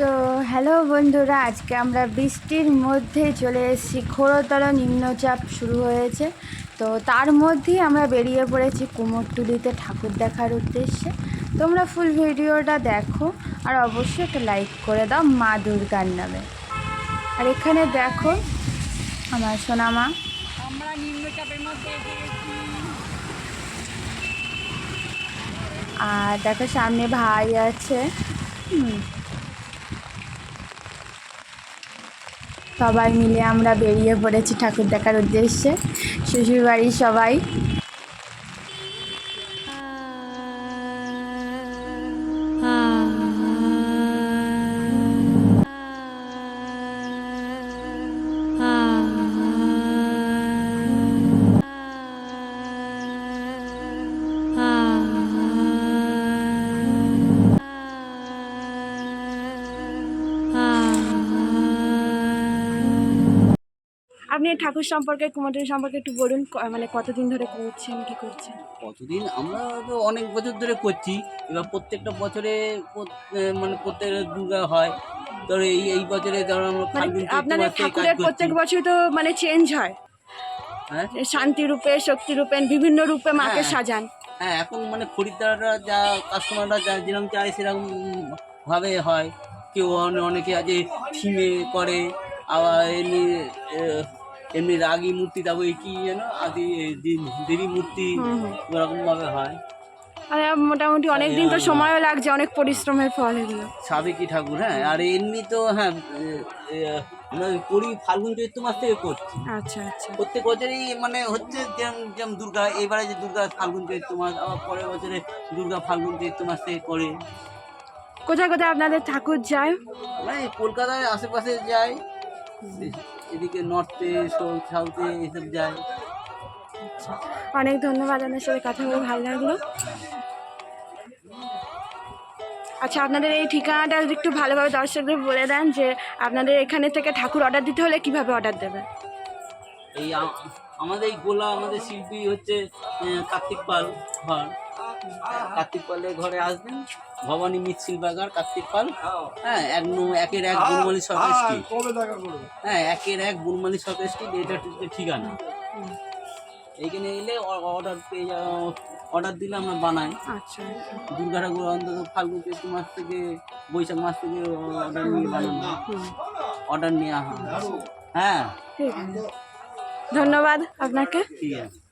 তো হ্যালো বন্ধুরা আজকে আমরা বৃষ্টির মধ্যে চলে এসেছি। ঘোরতর নিম্নচাপ শুরু হয়েছে। তো তার মধ্যেই আমরা বেরিয়ে পড়েছি কুমোরটুলিতে ঠাকুর দেখার উদ্দেশ্যে। তোমরা ফুল ভিডিওটা দেখো আর অবশ্যই একটা লাইক করে দাও মা দুর্গার নামে। আর এখানে দেখো আমার সোনামা। আমরা নিম্নচাপের মধ্যে আর দেখো সামনে ভাই আছে। হুম। সবাই মিলে আমরা বেরিয়ে পড়েছি ঠাকুর দেখার উদ্দেশ্যে। শ্বশুরবাড়ির সবাই আপনি ঠাকুর সম্পর্কে কুমারটুলি সম্পর্কে একটু বলুন মানে কতদিন ধরে করছেন কি করছেন? কতদিন? আমরা তো অনেক বছর ধরে করছি। এবার প্রত্যেকটা বছরে মানে প্রত্যেক দুর্গা হয়। ধরো এই এই বছরে ধরো আমরা মানে আপনাদের ঠাকুরের প্রত্যেক বছর তো মানে চেঞ্জ হয়। হ্যাঁ? শান্তি রূপে শক্তি রূপে বিভিন্ন রূপে মাকে হ্যাঁ। সাজান। হ্যাঁ এখন মানে খরিদ্দাররা যা কাস্টমাররা যা যেরকম চায় সেরকম ভাবে হয়। কেউ অনেকে আছে থিমে করে আবার এমনি এমনি রাগি মূর্তি তারপর এই কি যেন? আদি দেবী মূর্তি। ওরকমভাবে হয়। আর মোটামুটি অনেক দিন তো সময়ও লাগছে অনেক পরিশ্রমের ফল এগুলো। সাবেকি ঠাকুর হ্যাঁ? আর এমনি তো হ্যাঁ আমরা করি ফাল্গুন চৈত্র মাস থেকে করছি। আচ্ছা আচ্ছা। প্রত্যেক বছরই মানে হচ্ছে যেমন যেমন দুর্গা এবারে যে দুর্গা ফাল্গুন চৈত্র মাস আবার পরের বছরে দুর্গা ফাল্গুন চৈত্র মাস থেকে করে। কোথায় কোথায় আপনাদের ঠাকুর যায়? মানে কলকাতায় আশেপাশে যায়। এদিকে নর্থে সাউথে এসব যায়। অনেক ধন্যবাদ আপনার সাথে কথা বলে ভালো লাগল। আচ্ছা আপনাদের এই ঠিকানাটা একটু ভালোভাবে দর্শকদের বলে দেন যে আপনাদের এখানে থেকে ঠাকুর অর্ডার দিতে হলে কীভাবে অর্ডার দেবে এই আমাদের এই গোলা আমাদের শিল্পী হচ্ছে কার্তিক পাল ঘর কার্তিক পালের ঘরে আসবেন। ভবানী মৃৎশিল বাগার কার্তিক পাল। হ্যাঁ। এক নু- একের এক বুনমালি সরকার স্ট্রিট হ্যাঁ একের এক বুনমালি সরকার স্ট্রিট এটা ঠিকানা। এইখানে এলে অর্ডার পেয়ে অর্ডার দিলে আমরা বানাই। আচ্ছা। দুর্গা ঠাকুর অন্তত ফাল্গুন চৈত্র মাস থেকে বৈশাখ মাস থেকে অর্ডার নিয়ে বানানো। অর্ডার নেওয়া হয়। হ্যাঁ। ধন্যবাদ আপনাকে। ঠিক আছে।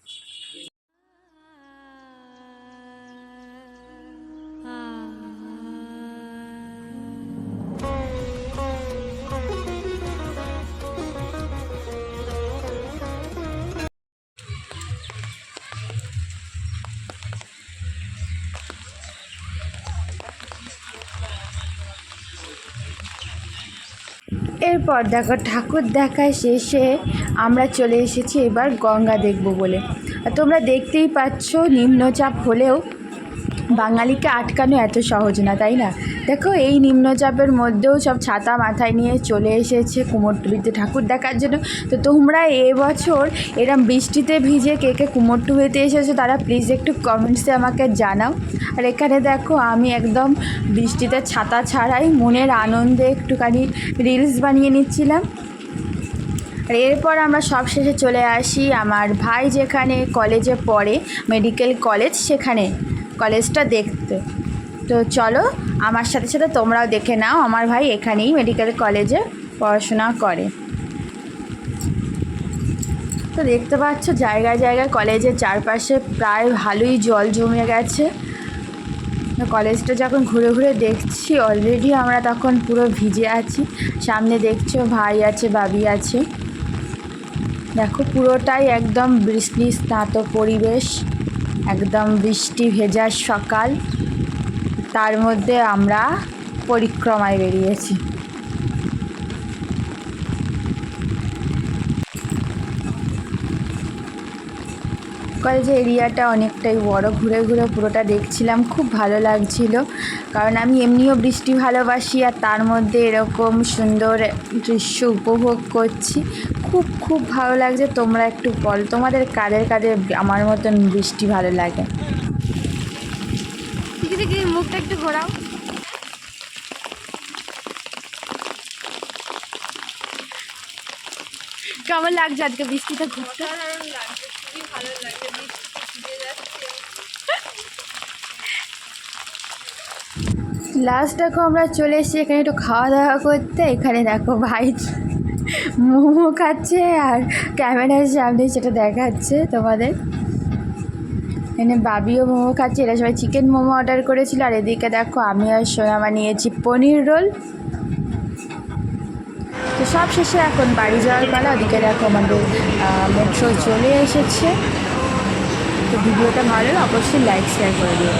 এরপর দেখো ঠাকুর দেখায় শেষে আমরা চলে এসেছি এবার গঙ্গা দেখব বলে। তোমরা দেখতেই পাচ্ছ নিম্নচাপ হলেও বাঙালিকে আটকানো এত সহজ না, তাই না? দেখো, এই নিম্নচাপের মধ্যেও সব ছাতা মাথায় নিয়ে চলে এসেছে কুমোরটুলিতে ঠাকুর দেখার জন্য। তো তোমরা এবছর এরম বৃষ্টিতে ভিজে কে কে কুমোরটুলিতে এসেছ, তারা প্লিজ একটু কমেন্টসে আমাকে জানাও। আর এখানে দেখো, আমি একদম বৃষ্টিতে ছাতা ছাড়াই মনের আনন্দে একটুখানি রিলস বানিয়ে নিচ্ছিলাম। আর এরপর আমরা সব শেষে চলে আসি আমার ভাই যেখানে কলেজে পড়ে মেডিকেল কলেজ সেখানে। কলেজটা দেখতে। তো চলো, আমার সাথে সাথে তোমরাও দেখে নাও, আমার ভাই এখানেই মেডিকেল কলেজে পড়াশোনা করে। তো দেখতে পাচ্ছ, জায়গায় জায়গায় কলেজের চারপাশে প্রায় ভালোই জল জমে গেছে। কলেজটা যখন ঘুরে ঘুরে দেখছি অলরেডি আমরা তখন পুরো ভিজে আছি। সামনে দেখছ, ভাই আছে বাবি আছে। দেখো, পুরোটাই একদম বৃষ্টি স্নাত পরিবেশ। একদম বৃষ্টি ভেজার সকাল। তার মধ্যে আমরা পরিক্রমায় বেরিয়েছি। কলেজের এরিয়াটা অনেকটাই বড়, ঘুরে ঘুরে পুরোটা দেখছিলাম, খুব ভালো লাগছিল। কারণ আমি এমনিও বৃষ্টি ভালোবাসি আর তার মধ্যে এরকম সুন্দর দৃশ্য উপভোগ করছি। খুব খুব ভালো লাগছে, তোমরা একটু বল, তোমাদের কাদের কাদের আমার মতন বৃষ্টি ভালো লাগে? মুখটা একটু ঘোরাও। কেমন লাগছে আজকে বৃষ্টিতে ঘুরতে? খুবই ভালো লাগছে লাস্ট দেখো আমরা চলে এসেছি এখানে একটু খাওয়া দাওয়া করতে। এখানে দেখো ভাই মোমো খাচ্ছে আর ক্যামেরার সামনে সেটা দেখাচ্ছে তোমাদের। এখানে বাবিও মোমো খাচ্ছে এরা সবাই চিকেন মোমো অর্ডার করেছিল। আর এদিকে দেখো আমি আর সোনামা নিয়েছি পনির রোল তো সব শেষে এখন বাড়ি যাওয়ার পালা ওদিকে দেখো আমাদের মেট্রো চলে এসেছে। তো ভিডিওটা ভালো অবশ্যই লাইক শেয়ার করে দিও।